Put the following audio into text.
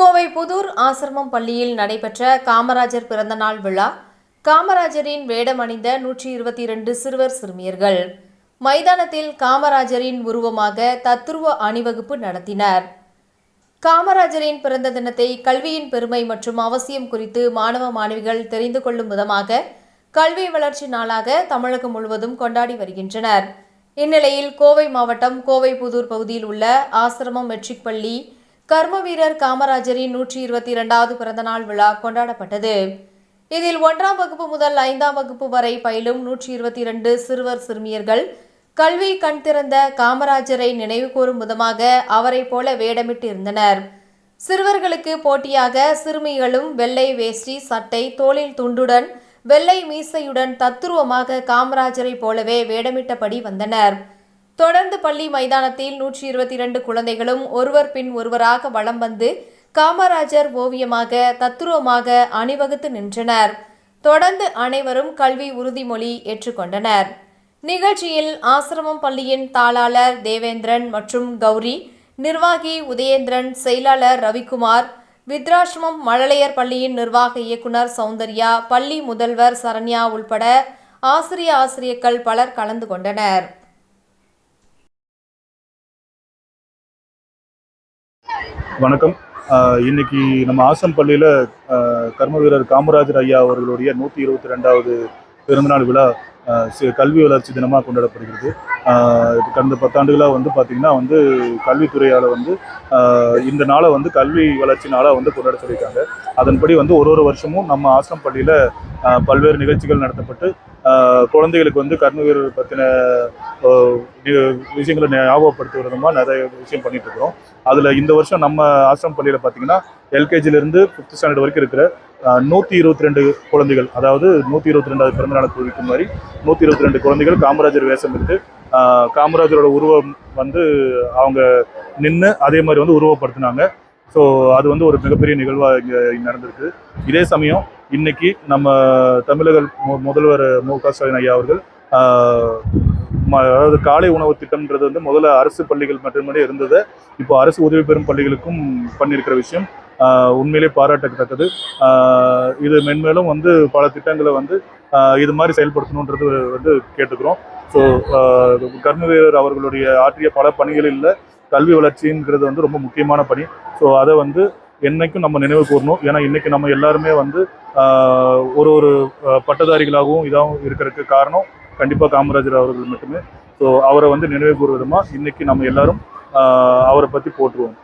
கோவை புதூர் ஆசிரமம் பள்ளியில் நடைபெற்ற காமராஜர் பிறந்தநாள் விழா காமராஜரின் வேடம் அணிந்த நூற்றி இருபத்தி இரண்டு சிறுவர் சிறுமியர்கள். மைதானத்தில் காமராஜரின் உருவமாக தத்துருவ அணிவகுப்பு நடத்தினர். காமராஜரின் பிறந்த தினத்தை கல்வியின் பெருமை மற்றும் அவசியம் குறித்து மாணவ மாணவிகள் தெரிந்து கொள்ளும் விதமாக கல்வி வளர்ச்சி நாளாக தமிழகம் முழுவதும் கொண்டாடி வருகின்றனர். இந்நிலையில் கோவை மாவட்டம் கோவை புதூர் பகுதியில் உள்ள ஆசிரமம் மெட்ரிக் பள்ளி கர்ம வீரர் காமராஜரின் நூற்றி இருபத்தி இரண்டாவது பிறந்தநாள் விழா கொண்டாடப்பட்டது. இதில் ஒன்றாம் வகுப்பு முதல் ஐந்தாம் வகுப்பு வரை பயிலும் நூற்றி இருபத்தி இரண்டு சிறுவர் சிறுமியர்கள் கல்வி கண் திறந்த காமராஜரை நினைவுகூரும் விதமாக அவரைப் போல வேடமிட்டு இருந்தனர். சிறுவர்களுக்கு போட்டியாக சிறுமிகளும் வெள்ளை வேஷ்டி சட்டை தோளில் துண்டுடன் வெள்ளை மீசையுடன் தத்துருவமாக காமராஜரைப் போலவே வேடமிட்டபடி வந்தனர். தொடர்ந்து பள்ளி மைதானத்தில் நூற்றி இருபத்தி இரண்டு குழந்தைகளும் ஒருவர் பின் ஒருவராக வலம் வந்து காமராஜர் ஓவியமாக தத்துருவமாக அணிவகுத்து நின்றனர். தொடர்ந்து அனைவரும் கல்வி உறுதிமொழி ஏற்றுக்கொண்டனர் நிகழ்ச்சியில் ஆசிரமம் பள்ளியின் தாளாளர் தேவேந்திரன் மற்றும் கௌரி நிர்வாகி உதயேந்திரன் செயலாளர் ரவிக்குமார் வித்ராசிரமம் மழலையர் பள்ளியின் நிர்வாக இயக்குனர் சௌந்தர்யா பள்ளி முதல்வர் சரண்யா உள்பட ஆசிரிய ஆசிரியர்கள் பலர் கலந்து கொண்டனர். வணக்கம். இன்னைக்கு நம்ம ஆசன் பள்ளியில் கர்ம வீரர் காமராஜர் ஐயா அவர்களுடைய நூற்றி இருபத்தி ரெண்டாவது பிறந்தநாள் விழா கல்வி வளர்ச்சி தினமாக கொண்டாடப்படுகிறது. கடந்த பத்தாண்டுகளாக வந்து பார்த்திங்கன்னா வந்து கல்வித்துறையால் வந்து இந்த நாளை வந்து கல்வி வளர்ச்சி நாளாக வந்து கொண்டாட சொல்லியிருக்காங்க அதன்படி வந்து ஒரு ஒரு வருஷமும் நம்ம ஆசிரம் பள்ளியில் பல்வேறு நிகழ்ச்சிகள் நடத்தப்பட்டு குழந்தைகளுக்கு வந்து கர்ம பற்றின விஷயங்களை ஞாபகப்படுத்துவதுமா நிறைய விஷயம் பண்ணிட்டு இருக்கிறோம். அதில் இந்த வருஷம் நம்ம ஆசிரம் பள்ளியில் பார்த்தீங்கன்னா எல்கேஜிலேருந்து ஃபிஃப்த் ஸ்டாண்டர்ட் வரைக்கும் இருக்கிற நூற்றி இருபத்தி ரெண்டு குழந்தைகள் அதாவது நூற்றி இருபத்தி ரெண்டாவது பிறந்தநாள் குழுவிக்கு மாதிரி நூற்றி இருபத்தி ரெண்டு குழந்தைகள் காமராஜர் வேஷம் இருந்து காமராஜரோட உருவம் வந்து அவங்க நின்று அதே மாதிரி வந்து உருவப்படுத்தினாங்க. ஸோ அது வந்து ஒரு மிகப்பெரிய நிகழ்வாக இங்கே நடந்திருக்கு. இதே சமயம் இன்னைக்கு நம்ம தமிழக முதல்வர் மு க ஸ்டாலின் ஐயா அவர்கள் ம- அதாவது காலை உணவு திட்டம்ன்றது வந்து முதல்ல அரசு பள்ளிகள் மட்டுமே இருந்தது. இப்போ அரசு உதவி பெறும் பள்ளிகளுக்கும் பண்ணியிருக்கிற விஷயம். உண்மையிலே பாராட்டத்தக்கது. இது மென்மேலும் வந்து பல திட்டங்களை வந்து இது மாதிரி செயல்படுத்தணுன்றது வந்து கேட்டுக்கிறோம். ஸோ கர்ம வீரர் அவர்களுடைய ஆற்றிய பல பணிகளில் கல்வி வளர்ச்சிங்கிறது வந்து ரொம்ப முக்கியமான பணி. ஸோ அதை வந்து என்னைக்கும் நம்ம நினைவு கூறணும். ஏன்னா இன்றைக்கி நம்ம எல்லாருமே வந்து ஒரு ஒரு பட்டதாரிகளாகவும் இதாகவும் இருக்கிறதுக்கு காரணம் கண்டிப்பாக காமராஜர் அவர்கள் மட்டுமே. ஸோ அவரை வந்து நினைவு கூறுவதுமா இன்றைக்கி நம்ம எல்லாரும் அவரை பற்றி போற்றுவோம்.